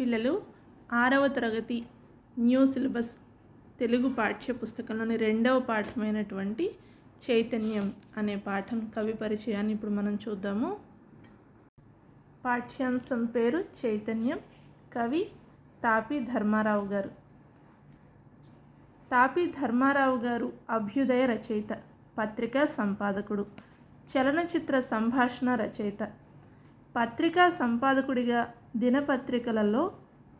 పిల్లలు ఆరవ తరగతి న్యూ సిలబస్ తెలుగు పాఠ్య పుస్తకంలోని రెండవ పాఠమైనటువంటి చైతన్యం అనే పాఠం కవి పరిచయాన్ని ఇప్పుడు మనం చూద్దాము. పాఠ్యాంశం పేరు చైతన్యం. కవి తాపి ధర్మారావు గారు. తాపి ధర్మారావు గారు అభ్యుదయ రచయిత పత్రికా సంపాదకుడు చలనచిత్ర సంభాషణ రచయిత పత్రికా సంపాదకుడిగా దినపత్రికలలో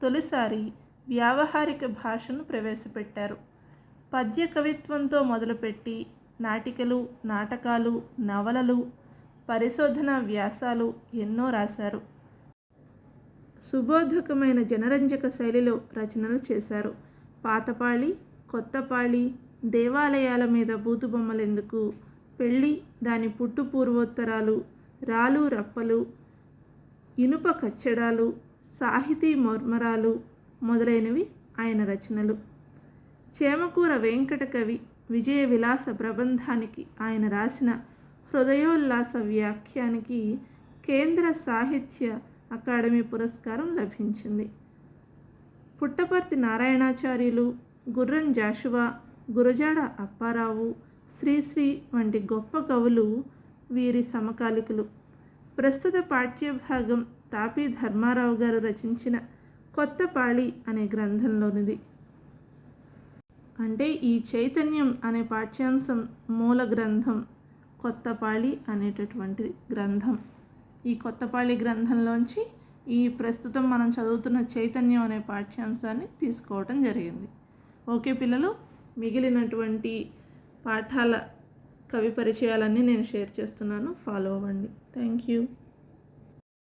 తొలిసారి వ్యావహారిక భాషను ప్రవేశపెట్టారు. పద్య కవిత్వంతో మొదలుపెట్టి నాటికలు నాటకాలు నవలలు పరిశోధన వ్యాసాలు ఎన్నో రాశారు. సుబోధకమైన జనరంజక శైలిలో రచనలు చేశారు. పాతపాళి కొత్తపాళి దేవాలయాల మీద బూతుబొమ్మలెందుకు పెళ్ళి దాని పుట్టు పూర్వోత్తరాలు రాలు రప్పలు ఇనుప కచ్చడాలు సాహితీ మర్మరాలు మొదలైనవి ఆయన రచనలు. చేమకూర వెంకట కవి విజయ విలాస ప్రబంధానికి ఆయన రాసిన హృదయోల్లాస వ్యాఖ్యానికి కేంద్ర సాహిత్య అకాడమీ పురస్కారం లభించింది. పుట్టపర్తి నారాయణాచార్యులు గుర్రం జాషువా గురజాడ అప్పారావు శ్రీశ్రీ వంటి గొప్ప కవులు వీరి సమకాలికులు. ప్రస్తుత పాఠ్యభాగం తాపీ ధర్మారావు గారు రచించిన కొత్త పాళి అనే గ్రంథంలోనిది. అంటే ఈ చైతన్యం అనే పాఠ్యాంశం మూల గ్రంథం కొత్తపాళి అనేటటువంటి గ్రంథం. ఈ కొత్తపాళి గ్రంథంలోంచి ఈ ప్రస్తుతం మనం చదువుతున్న చైతన్యం అనే పాఠ్యాంశాన్ని తీసుకోవటం జరిగింది. ఓకే పిల్లలు మిగిలినటువంటి పాఠాల కవి పరిచయాలన్నీ నేను షేర్ చేస్తున్నాను. ఫాలో అవ్వండి. Thank you.